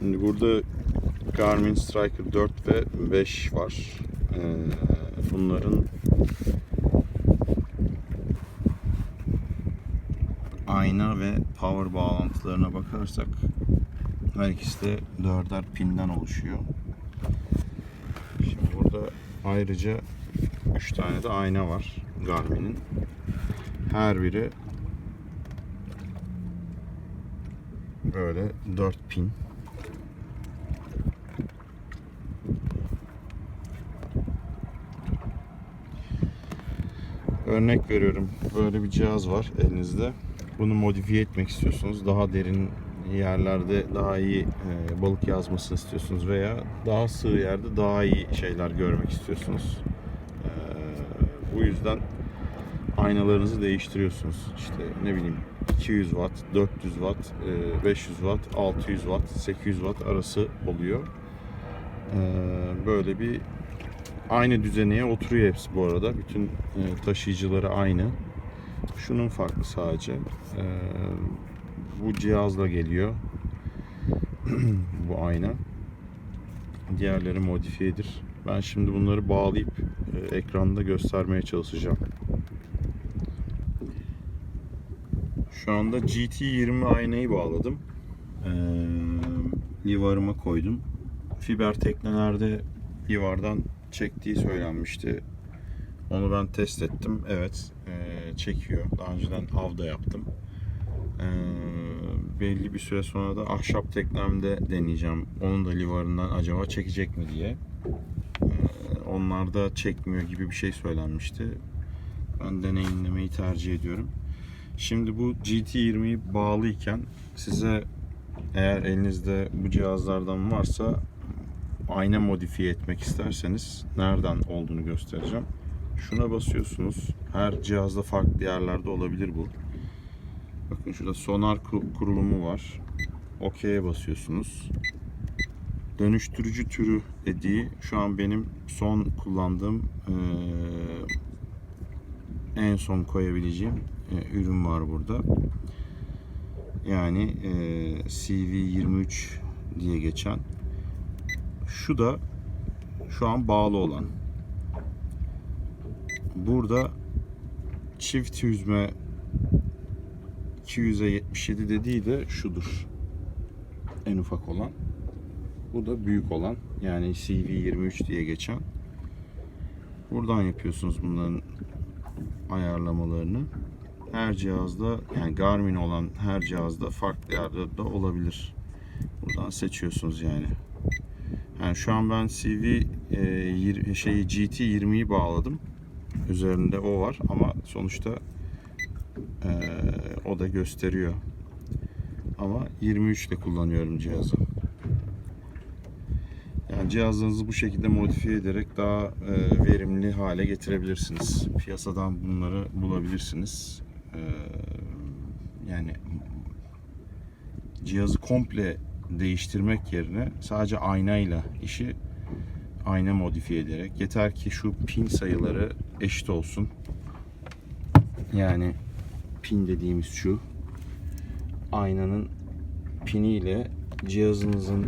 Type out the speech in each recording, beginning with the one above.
Şimdi burada Garmin Striker 4 ve 5 var. Ee, bunların ayna ve power bağlantılarına bakarsak her ikisi de dörder pinden oluşuyor. Şimdi burada ayrıca 3 tane de ayna var Garmin'in. Her biri böyle 4 pin. Örnek veriyorum. Böyle bir cihaz var elinizde. Bunu modifiye etmek istiyorsunuz. Daha derin yerlerde daha iyi e, balık yazmasını istiyorsunuz veya daha sığ yerde daha iyi şeyler görmek istiyorsunuz. E, bu yüzden aynalarınızı değiştiriyorsunuz. İşte ne bileyim 200 watt, 400 watt, e, 500 watt, 600 watt, 800 watt arası oluyor. E, Böyle bir aynı düzeneye oturuyor hepsi bu arada. Bütün e, taşıyıcıları aynı. Şunun farklı sadece. E, bu cihazla geliyor. bu ayna. Diğerleri modifiyedir. Ben şimdi bunları bağlayıp e, ekranda göstermeye çalışacağım. Şu anda GT20 aynayı bağladım. Ee, livarıma koydum. Fiber teknelerde livardan çektiği söylenmişti. Onu ben test ettim. Evet, ee, çekiyor. Daha önceden avda yaptım. Ee, belli bir süre sonra da ahşap teknemde deneyeceğim. Onun da livarından acaba çekecek mi diye. Ee, onlar da çekmiyor gibi bir şey söylenmişti. Ben deneyimlemeyi tercih ediyorum. Şimdi bu GT20'yi bağlıyken size eğer elinizde bu cihazlardan varsa ayna modifiye etmek isterseniz nereden olduğunu göstereceğim. Şuna basıyorsunuz. Her cihazda farklı yerlerde olabilir bu. Bakın şurada sonar ku- kurulumu var. OK'ye basıyorsunuz. Dönüştürücü türü dediği şu an benim son kullandığım eee, en son koyabileceğim e, ürün var burada. Yani e, CV23 diye geçen. Şu da şu an bağlı olan. Burada çift yüzme 200'e 77 dediği de şudur. En ufak olan. Bu da büyük olan. Yani CV23 diye geçen. Buradan yapıyorsunuz bunların ayarlamalarını. Her cihazda yani Garmin olan her cihazda farklı yerde de olabilir. Buradan seçiyorsunuz yani. Yani şu an ben CV e, yir- şeyi GT20'yi bağladım. Üzerinde o var ama sonuçta e, o da gösteriyor. Ama 23 ile kullanıyorum cihazı. Yani cihazlarınızı bu şekilde modifiye ederek daha e, verimli hale getirebilirsiniz. Piyasadan bunları bulabilirsiniz. E, yani cihazı komple değiştirmek yerine sadece aynayla işi ayna modifiye ederek yeter ki şu pin sayıları eşit olsun. Yani pin dediğimiz şu aynanın piniyle cihazınızın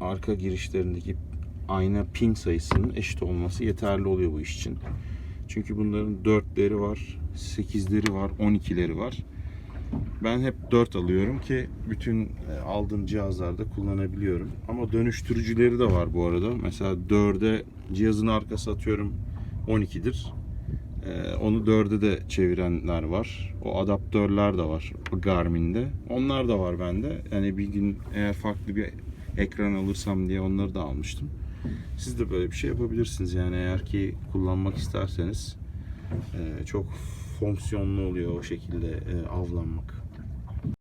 arka girişlerindeki ayna pin sayısının eşit olması yeterli oluyor bu iş için. Çünkü bunların 4'leri var, 8'leri var, 12'leri var. Ben hep 4 alıyorum ki bütün e, aldığım cihazlarda kullanabiliyorum. Ama dönüştürücüleri de var bu arada. Mesela 4'e cihazın arkası atıyorum 12'dir. Ee, onu 4'e de çevirenler var. O adaptörler de var Garmin'de. Onlar da var bende. Yani bir gün eğer farklı bir ekran alırsam diye onları da almıştım. Siz de böyle bir şey yapabilirsiniz. Yani eğer ki kullanmak isterseniz e, çok fonksiyonlu oluyor o şekilde e, avlanmak.